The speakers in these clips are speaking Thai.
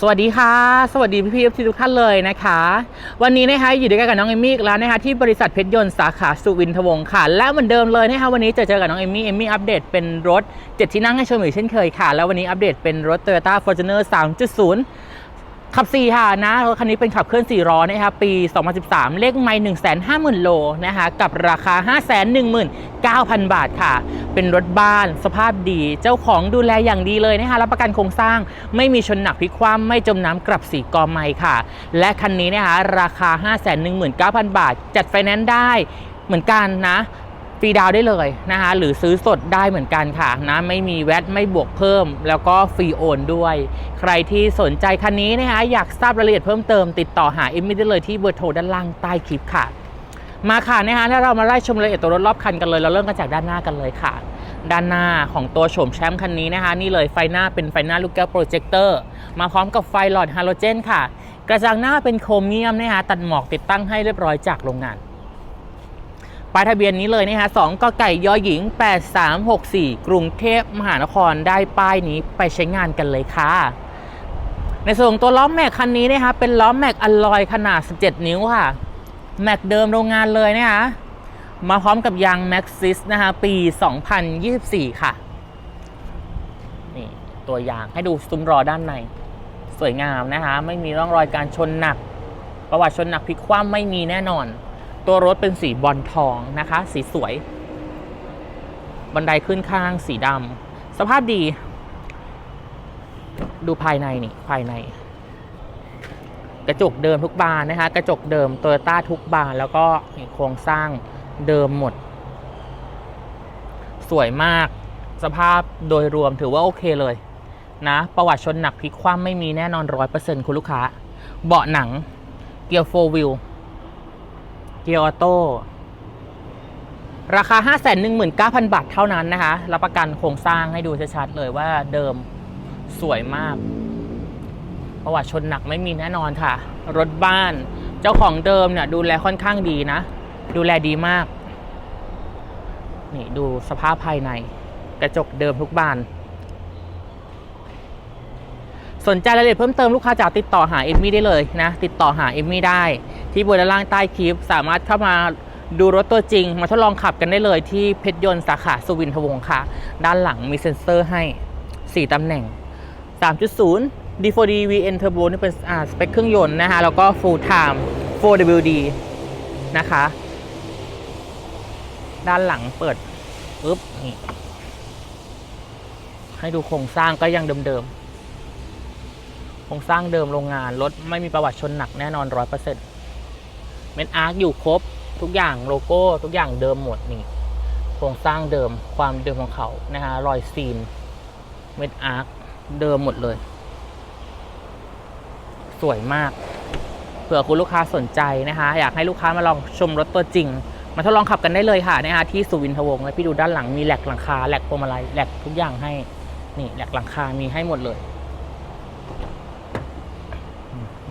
สวัสดีค่ะ สวัสดีพี่พี่ๆทุกท่านเลยนะคะ วันนี้นะคะอยู่ด้วยกันกับน้องเอมี่อีกแล้วนะคะที่บริษัทเพชรยนต์สาขาสุวินทวงศ์ค่ะ และเหมือนเดิมเลยนะคะวันนี้จะเจอกับน้องเอมี่เอมี่อัปเดตเป็นรถ 7 ที่นั่งให้ชมอีกเช่นเคยค่ะ แล้ววันนี้อัปเดตเป็นรถ Toyota Fortuner 3.0 ขับ4ค่ะนะรถคันนี้เป็นขับเคลื่อน4ล้อนะคะปี 2013 เลขไม่150,000 โลนะคะกับราคา 519,000 บาทค่ะ เป็นรถบ้านสภาพดีเจ้าของดูแลอย่างดีเลยนะคะรับประกันโครงสร้างไม่มีชนหนักพิคว่ำไม่จมน้ำกลับสีกอไม้ค่ะ และคันนี้นะคะราคา 519,000 บาท จัดไฟแนนซ์ได้เหมือนกันนะ ฟรีดาวได้เลยนะคะหรือซื้อสดได้เหมือนกันค่ะนะไม่มีแวตไม่บวกเพิ่ม แล้วก็ฟรีโอนด้วย ใครที่สนใจคันนี้นะคะอยากทราบรายละเอียดเพิ่มเติมติดต่อหาเอมมี่ได้เลยที่เบอร์โทรด้านล่างใต้คลิปค่ะ มาค่ะนะคะถ้าเรามาไล่ชมรายละเอียดตัวรถรอบคันกันเลย เราเริ่มกันจากด้านหน้ากันเลยค่ะ ด้านหน้าของตัวโฉมแชมป์คันนี้นะคะนี่เลยไฟหน้าเป็นไฟหน้าลูกแก้วโปรเจคเตอร์มาพร้อมกับไฟหลอดฮาโลเจนค่ะ กระจังหน้าเป็นโครเมียมนะคะตัดหมอกติดตั้งให้เรียบร้อยจากโรงงาน ป้ายทะเบียนนี้เลยนะคะ2กไก่ยอหญิง 8364 กรุงเทพมหานครได้ป้ายนี้ไปใช้งานกันเลยค่ะ ในส่วนตัวล้อแม็กคันนี้นะคะเป็นล้อแม็กอลลอยขนาด 17 นิ้วค่ะ แม็กเดิมโรงงานเลยนะคะมาพร้อมกับยาง Maxxis นะคะปี 2024 ค่ะ นี่ตัวยางให้ดูซุ้มรอด้านใน สวยงามนะคะ ไม่มีร่องรอยการชนหนัก ประวัติชนหนักพลิกคว่ำไม่มีแน่นอน ตัวรถเป็นสีบอลทองนะคะ สีสวย บันไดขึ้นข้างสีดำสภาพดี ดูภายในนี่ภายใน กระจกเดิมทุกบานนะคะ กระจกเดิมโตโยต้าทุกบานแล้วก็โครงสร้างเดิมหมด สวยมาก สภาพโดยรวมถือว่าโอเคเลยนะ ประวัติชนหนักพลิกคว่ำไม่มีแน่นอนร้อยเปอร์เซ็นต์คุณลูกค้า เบาะหนังเกียร์โฟวิล เกียร์ออโต้ราคา 519,000 บาทเท่านั้นนะคะ รับประกันโครงสร้างให้ดูชัดๆเลยว่าเดิมสวยมาก ประวัติชนหนักไม่มีแน่นอนค่ะ รถบ้านเจ้าของเดิมเนี่ยดูแลค่อนข้างดีนะ ดูแลดีมาก นี่ดูสภาพภายใน กระจกเดิมทุกบาน สนใจรายละเอียดเพิ่มเติมลูกค้าจ๋าติดต่อหาเอมมี่ได้เลยนะ ติดต่อหาเอมมี่ได้ ที่บนด้านล่างใต้คลิป สามารถเข้ามาดูรถตัวจริง มาทดลองขับกันได้เลยที่เพชรยนต์สาขาสุวินทวงศ์ค่ะ ด้านหลังมีเซ็นเซอร์ให้ 4ตำแหน่ง 3.0 D4D VN Turbo นี่เป็นอ่าสเปคเครื่องยนต์นะคะแล้วก็ Full Time 4WD นะคะ ด้านหลังเปิดปึ๊บนี่ให้ดูโครงสร้างก็ยังเดิมๆ โครงสร้างเดิมโรงงานรถไม่มีประวัติชนหนักแน่นอนร้อยเปอร์เซ็นต์เม็ดอาร์คอยู่ครบทุกอย่างโลโก้ทุกอย่างเดิมหมดนี่โครงสร้างเดิมความเดิมของเขานะฮะรอยซีนเม็ดอาร์คเดิมหมดเลย สวยมากเผื่อคุณลูกค้าสนใจนะคะอยากให้ลูกค้ามาลองชมรถตัวจริง มาทดลองขับกันได้เลยค่ะนะคะที่สุวินทวงศ์และพี่ดูด้านหลังมีแหลกหลังคาแหลกพวงมาลัยแหลกทุกอย่างให้นี่แหลกหลังคามีให้หมดเลย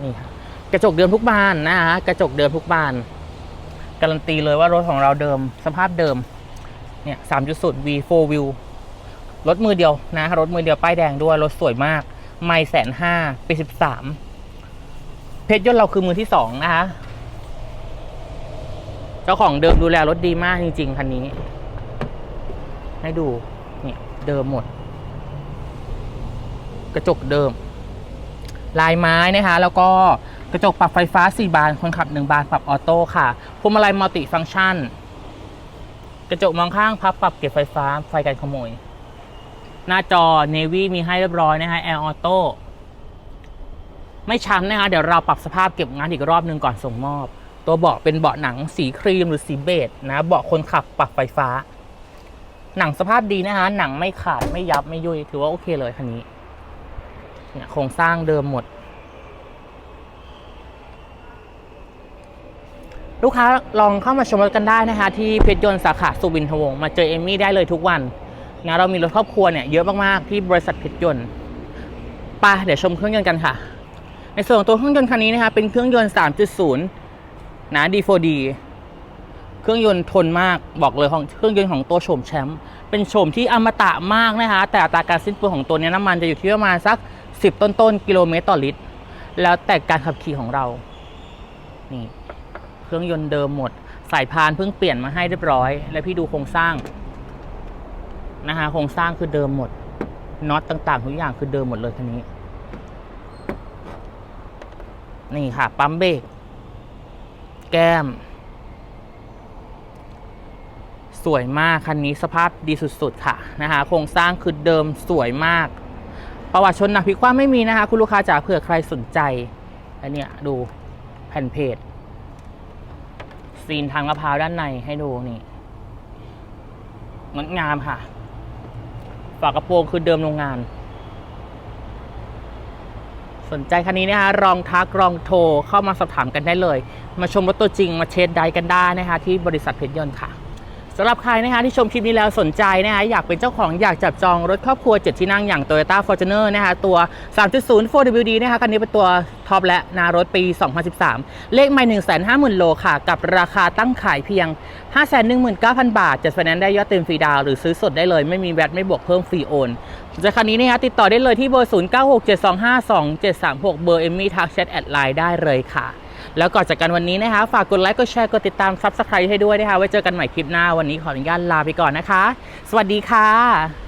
นี่ค่ะกระจกเดิมทุกบานนะคะกระจกเดิมทุกบาน การันตีเลยว่ารถของเราเดิม สภาพเดิมเนี่ย3.0 V4 View รถมือเดียวนะรถมือเดียวป้ายแดงด้วยรถสวยมาก ไม่แสนห้าปีสิบสามเพชรยนต์เราคือมือที่สองนะคะเจ้าของเดิมดูแลรถดีมากจริง ๆคันนี้ ให้ดูเนี่ยเดิมหมด กระจกเดิม ลายไม้นะคะ แล้วก็กระจกปรับไฟฟ้า 4 บาน คนขับ 1 บาน ปรับออโต้ค่ะพวงมาลัยมัลติฟังก์ชัน กระจกมองข้างพับปรับเก็บไฟฟ้าไฟกันขโมย หน้าจอ Navy มีให้เรียบร้อยนะคะ Air Auto ไม่ช้ำนะคะ เดี๋ยวเราปรับสภาพเก็บงานอีกรอบหนึ่งก่อนส่งมอบ ตัวเบาะเป็นเบาะหนังสีครีมหรือสีเบจนะเบาะคนขับปรับไฟฟ้า หนังสภาพดีนะคะ หนังไม่ขาดไม่ยับไม่ยุยถือว่าโอเคเลยคันนี้ เนี่ยโครงสร้างเดิมหมด ลูกค้าลองเข้ามาชมรถกันได้นะคะที่เพชรยนต์สาขาสุวินทวงศ์มาเจอเอมมี่ได้เลยทุกวันนะเรามีรถครอบครัวเนี่ยเยอะมากๆที่บริษัทเพชรยนต์ไปเดี๋ยวชมเครื่องยนต์กันค่ะ ในส่วนของตัวเครื่องยนต์คันนี้นะคะเป็นเครื่องยนต์ 3.0 นะ D4D เครื่องยนต์ทนมากบอกเลยของเครื่องยนต์ของตัวโฉมแชมป์เป็นโฉมที่อมตะมากนะคะ แต่อัตราการสิ้นเปลืองของตัวเนี้ยน้ำมันจะอยู่ที่ประมาณสัก 60ต้นต้นๆกิโลเมตรต่อลิตร แล้วแต่การขับขี่ของเรา นี่ เครื่องยนต์เดิมหมด สายพานเพิ่งเปลี่ยนมาให้เรียบร้อย แล้วพี่ดูโครงสร้างนะคะโครงสร้างคือเดิมหมดน็อตต่างๆทุกอย่างคือเดิมหมดเลยคันนี้ นี่ค่ะ ปั๊มเบรกแก้ม สวยมากคันนี้สภาพดีสุดๆค่ะนะคะโครงสร้างคือเดิมสวยมาก ประวัติชนหนักพลิกคว่ำไม่มีนะคะคุณลูกค้าจ๋าเผื่อใครสนใจอันเนี้ยดูแผ่นเพจซีนทางมะพร้าวด้านในให้ดูนี่งดงามค่ะ ฝากระโปรงคือเดิมโรงงาน สนใจคันนี้นะคะลองทักลองโทรเข้ามาสอบถามกันได้เลย มาชมรถตัวจริงมาเช็ดได้กันได้นะคะที่บริษัทเพชรยนต์ค่ะ สำหรับใครนะคะที่ชมคลิปนี้แล้วสนใจนะคะอยากเป็นเจ้าของอยากจับจองรถครอบครัว 7 ที่นั่งอย่าง Toyota Fortuner นะคะตัว 3.0 4WD นะคะคันนี้เป็นตัวท็อปและนารถปี 2013 เลขไม่ 150,000 โลค่ะ กับราคาตั้งขายเพียง 519,000 บาทจะไฟแนนซ์ได้ยอดเต็มฟรีดาว หรือซื้อสดได้เลยไม่มีแวตไม่บวกเพิ่มฟรีโอนจากคันนี้นะคะติดต่อได้เลยที่เบอร์ 0967252736 เบอร์เอมมี่ทักแชทแอดไลน์ได้เลยค่ะ แล้วก่อนจากกันวันนี้นะคะ ฝากกดไลค์ กดแชร์ กดติดตามซับสไครต์ให้ด้วยนะคะ ไว้เจอกันใหม่คลิปหน้า วันนี้ขออนุญาตลาไปก่อนนะคะ สวัสดีค่ะ